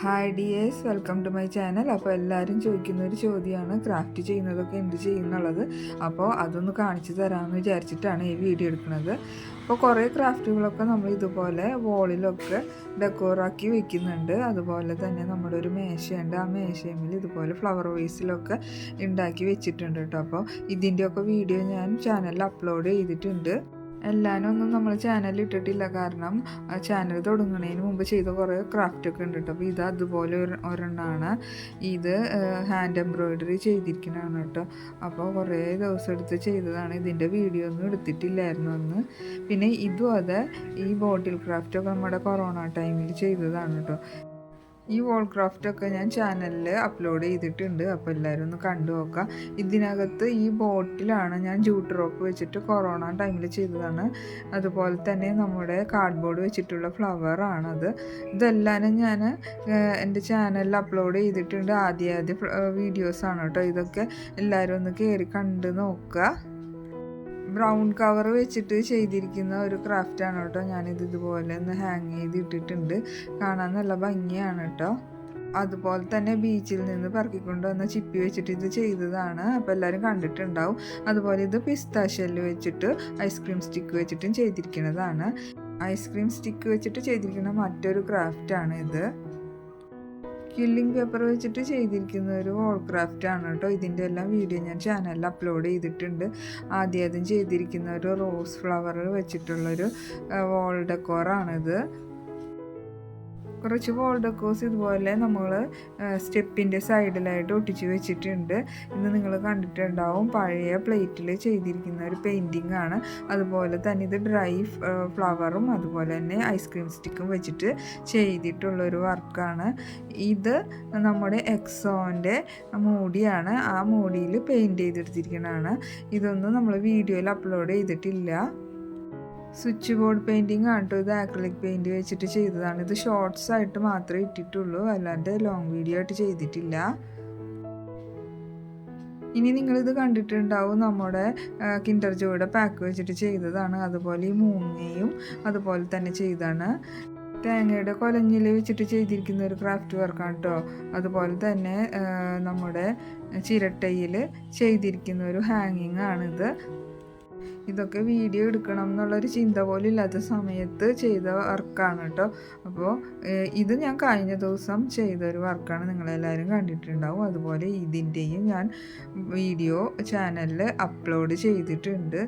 Hi dears welcome to my channel അപ്പോൾ എല്ലാവരും ചോദിക്കുന്ന ഒരു ചോദ്യമാണ്. ക്രാഫ്റ്റ് ചെയ്യുന്നതൊക്കെ എന്ത് ചെയ്യുന്നുള്ളത് അപ്പോൾ അതൊന്ന് കാണിച്ചു തരാമെന്ന് വിചാരിച്ചിട്ടാണ് ഈ വീഡിയോ എടുക്കുന്നത്. അപ്പോൾ കുറേ ക്രാഫ്റ്റുകളൊക്കെ നമ്മൾ ഇതുപോലെ വോളിലൊക്കെ ഡെക്കോറാക്കി വെക്കുന്നുണ്ട്. അതുപോലെ തന്നെ നമ്മുടെ ഒരു മേശയുണ്ട്. ആ മേശയിൽ ഇതുപോലെ ഫ്ലവർ വേസിലൊക്കെ ഉണ്ടാക്കി വെച്ചിട്ടുണ്ട് കേട്ടോ. അപ്പോൾ ഇതിന്റെയൊക്കെ വീഡിയോ ഞാൻ ചാനലിൽ അപ്ലോഡ് ചെയ്തിട്ടുണ്ട്. എല്ലാനും ഒന്നും നമ്മൾ ചാനലിൽ ഇട്ടിട്ടില്ല. കാരണം ചാനൽ തുടങ്ങുന്നതിന് മുമ്പ് ചെയ്ത കുറേ ക്രാഫ്റ്റ് ഒക്കെ ഉണ്ട് കേട്ടോ അപ്പോൾ ഇത് അതുപോലെ ഒരു- ഒരെണ്ണമാണ് ഇത് ഹാൻഡ് എംബ്രോയിഡറി ചെയ്തിരിക്കുന്നതാണ് കേട്ടോ അപ്പോൾ കുറേ ദിവസം എടുത്ത് ചെയ്തതാണ്. ഇതിന്റെ വീഡിയോ ഒന്നും എടുത്തിട്ടില്ലായിരുന്നു അന്ന്. പിന്നെ ഇതും അതെ ഈ ബോട്ടിൽ ക്രാഫ്റ്റ് ഒക്കെ നമ്മുടെ കൊറോണ ടൈമിൽ ചെയ്തതാണ് കേട്ടോ ഈ വോൾ ക്രാഫ്റ്റ് ഒക്കെ ഞാൻ ചാനലിൽ അപ്ലോഡ് ചെയ്തിട്ടുണ്ട്. അപ്പോൾ എല്ലാവരും ഒന്ന് കണ്ടു നോക്കാം. ഇതിനകത്ത് ഈ ബോട്ടിലാണ് ഞാൻ ജൂട്ട് റോപ്പ് വെച്ചിട്ട് കൊറോണ ടൈമിൽ ചെയ്തതാണ്. അതുപോലെ തന്നെ നമ്മുടെ കാർഡ്ബോർഡ് വെച്ചിട്ടുള്ള ഫ്ലവറാണത് ഇതെല്ലാനും ഞാൻ എന്റെ ചാനലിൽ അപ്ലോഡ് ചെയ്തിട്ടുണ്ട്. ആദ്യ ആദ്യ വീഡിയോസാണ് കേട്ടോ ഇതൊക്കെ. എല്ലാവരും ഒന്ന് കയറി കണ്ട് നോക്കുക ബ്രൗൺ കവർ വെച്ചിട്ട് ചെയ്തിരിക്കുന്ന ഒരു ക്രാഫ്റ്റാണ് കേട്ടോ ഞാനിത് ഇതുപോലെ ഒന്ന് ഹാങ് ചെയ്ത് ഇട്ടിട്ടുണ്ട് കാണാൻ നല്ല ഭംഗിയാണ് കേട്ടോ. അതുപോലെ തന്നെ ബീച്ചിൽ നിന്ന് പറക്കിക്കൊണ്ട് വന്ന ചിപ്പി വെച്ചിട്ട് ഇത് ചെയ്തതാണ്. അപ്പോൾ എല്ലാവരും കണ്ടിട്ടുണ്ടാവും. അതുപോലെ ഇത് പിസ്താഷ്യൽ വെച്ചിട്ട് ഐസ്ക്രീം സ്റ്റിക്ക് വെച്ചിട്ടും ചെയ്തിരിക്കുന്നതാണ്. ഐസ്ക്രീം സ്റ്റിക്ക് വെച്ചിട്ട് ചെയ്തിരിക്കുന്ന മറ്റൊരു ക്രാഫ്റ്റാണ് ഇത്. കില്ലിംഗ് പേപ്പർ വെച്ചിട്ട് ചെയ്തിരിക്കുന്ന ഒരു വോൾ ക്രാഫ്റ്റ് ആണ് കേട്ടോ. ഇതിന്റെ എല്ലാം വീഡിയോ ഞാൻ ചാനലിൽ അപ്ലോഡ് ചെയ്തിട്ടുണ്ട്. ആദ്യം ആദ്യം ചെയ്തിരിക്കുന്ന ഒരു റോസ് ഫ്ലവർ വെച്ചിട്ടുള്ളൊരു വോൾ ഡെക്കോറാണിത് കുറച്ച് വോൾ ഡെക്കോസ് ഇതുപോലെ നമ്മൾ സ്റ്റെപ്പിന്റെ സൈഡിലായിട്ട് ഒട്ടിച്ച് വെച്ചിട്ടുണ്ട്. ഇന്ന് നിങ്ങൾ കണ്ടിട്ടുണ്ടാവും. പഴയ പ്ലേറ്റിൽ ചെയ്തിരിക്കുന്ന ഒരു പെയിന്റിംഗ് ആണ്. അതുപോലെ തന്നെ ഇത് ഡ്രൈ ഫ്ലവറും അതുപോലെ തന്നെ ഐസ്ക്രീം സ്റ്റിക്കും വെച്ചിട്ട് ചെയ്തിട്ടുള്ളൊരു വർക്കാണ്. ഇത് നമ്മുടെ എക്സോന്റെ മൂടിയാണ്. ആ മൂടിയിൽ പെയിന്റ് ചെയ്തെടുത്തിരിക്കുന്നതാണ് ഇതൊന്നും നമ്മൾ വീഡിയോയിൽ അപ്ലോഡ് ചെയ്തിട്ടില്ല. സ്വിച്ച് ബോർഡ് പെയിന്റിങ് ആണ് ഇത് ആക്രിലിക് പെയിന്റ് വെച്ചിട്ട് ചെയ്തതാണ്. ഇത് ഷോർട്സ് ആയിട്ട് മാത്രമേ ഇട്ടിട്ടുള്ളൂ. അല്ലാണ്ട് ലോങ് വീഡിയോ ആയിട്ട് ചെയ്തിട്ടില്ല. ഇനി നിങ്ങളിത് കണ്ടിട്ടുണ്ടാവും നമ്മുടെ കിൻഡർ ജോയുടെ പാക്ക് വെച്ചിട്ട് ചെയ്തതാണ്. അതുപോലെ ഈ മൂങ്ങയും അതുപോലെ തന്നെ ചെയ്താണ് തേങ്ങയുടെ കൊലഞ്ഞിൽ വെച്ചിട്ട് ചെയ്തിരിക്കുന്ന ഒരു ക്രാഫ്റ്റ് വർക്കാണ് കേട്ടോ അതുപോലെ തന്നെ നമ്മുടെ ചിരട്ടയിൽ ചെയ്തിരിക്കുന്ന ഒരു ഹാങ്ങിങ് ആണിത്. ഇതൊക്കെ വീഡിയോ എടുക്കണം എന്നുള്ളൊരു ചിന്ത പോലും ഇല്ലാത്ത സമയത്ത് ചെയ്ത വർക്കാണ് കേട്ടോ. അപ്പോൾ ഇത് ഞാൻ കഴിഞ്ഞ ദിവസം ചെയ്തൊരു വർക്കാണ് നിങ്ങളെല്ലാവരും കണ്ടിട്ടുണ്ടാവും. അതുപോലെ ഇതിന്റെയും ഞാൻ വീഡിയോ ചാനലിൽ അപ്ലോഡ് ചെയ്തിട്ടുണ്ട്.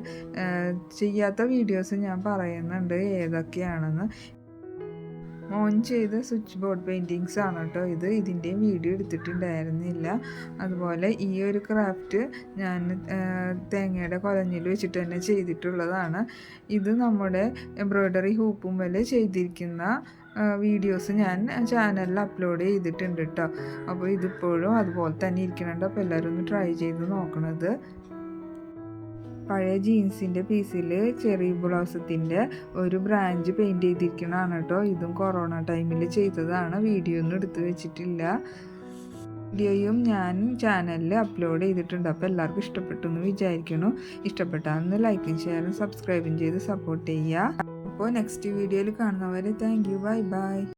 ചെയ്യാത്ത വീഡിയോസ് ഞാൻ പറയുന്നുണ്ട് ഏതൊക്കെയാണെന്ന്. ഓൺ ചെയ്ത സ്വിച്ച് ബോർഡ് പെയിന്റിങ്സ് ആണ് കേട്ടോ ഇത്. ഇതിന്റെയും വീഡിയോ എടുത്തിട്ടുണ്ടായിരുന്നില്ല. അതുപോലെ ഈ ഒരു ക്രാഫ്റ്റ് ഞാൻ തേങ്ങയുടെ കൊലഞ്ഞിൽ വെച്ചിട്ട് തന്നെ ചെയ്തിട്ടുള്ളതാണ്. ഇത് നമ്മുടെ എംബ്രോയ്ഡറി ഹൂപ്പും വരെ ചെയ്തിരിക്കുന്ന വീഡിയോസ് ഞാൻ ചാനലിൽ അപ്ലോഡ് ചെയ്തിട്ടുണ്ട് കേട്ടോ. അപ്പോൾ ഇതിപ്പോഴും അതുപോലെ തന്നെ ഇരിക്കുന്നുണ്ട്. അപ്പോൾ എല്ലാവരും ഒന്ന് ട്രൈ ചെയ്ത് നോക്കണത്. പഴയ ജീൻസിന്റെ പീസിൽ ചെറി ബ്ലൗസത്തിന്റെ ഒരു ബ്രാഞ്ച് പെയിന്റ് ചെയ്തിരിക്കണതാണ് കേട്ടോ. ഇതും കൊറോണ ടൈമിൽ ചെയ്തതാണ്. വീഡിയോ ഒന്നും എടുത്തു വെച്ചിട്ടില്ല. വീഡിയോയും ഞാൻ ചാനലിൽ അപ്ലോഡ് ചെയ്തിട്ടുണ്ട്. അപ്പോൾ എല്ലാവർക്കും ഇഷ്ടപ്പെട്ടു എന്ന് വിചാരിക്കുന്നു. ഇഷ്ടപ്പെട്ടാന്ന് ലൈക്കും ഷെയറും സബ്സ്ക്രൈബും ചെയ്ത് സപ്പോർട്ട് ചെയ്യുക. അപ്പോൾ നെക്സ്റ്റ് വീഡിയോയിൽ കാണുന്നവരെ താങ്ക് യു ബൈ ബൈ